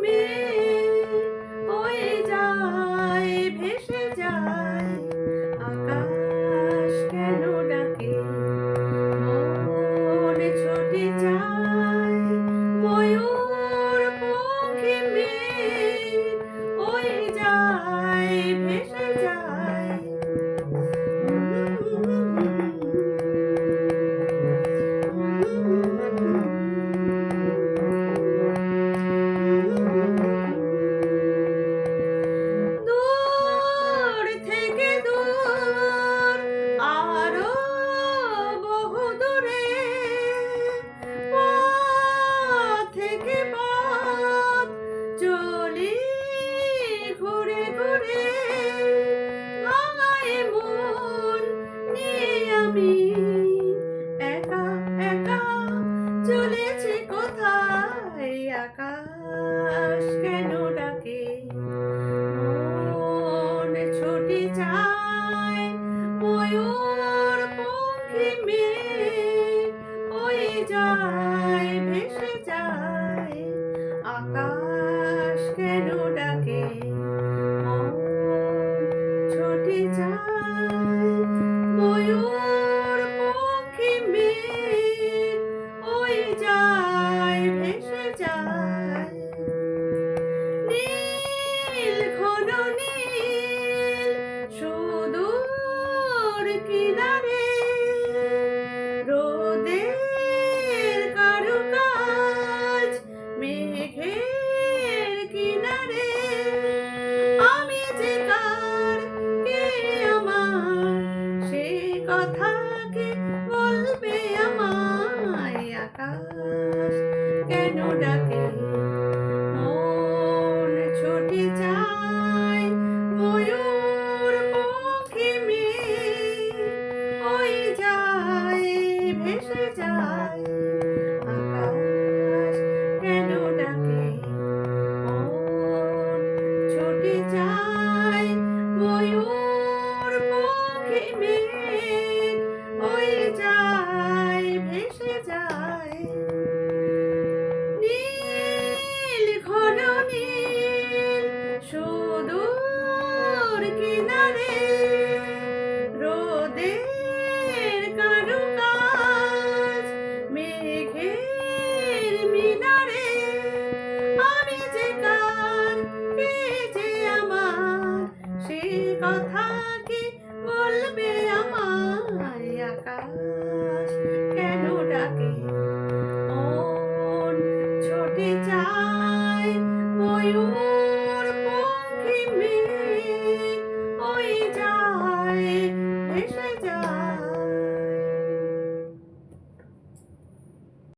me. আকাশ কেন ডাকে? মন ছুটি যায় ময়ূর পক্ষী মেয়ে। ওই যায় ডাকে বলবে আমায় আকাশ কেন ডাকে? মন ছোটে যায়, ময়ূর মুখে মেয়ে, ওই যায়, ভেসে যায়। পাখি বলবে আমায় আকাশ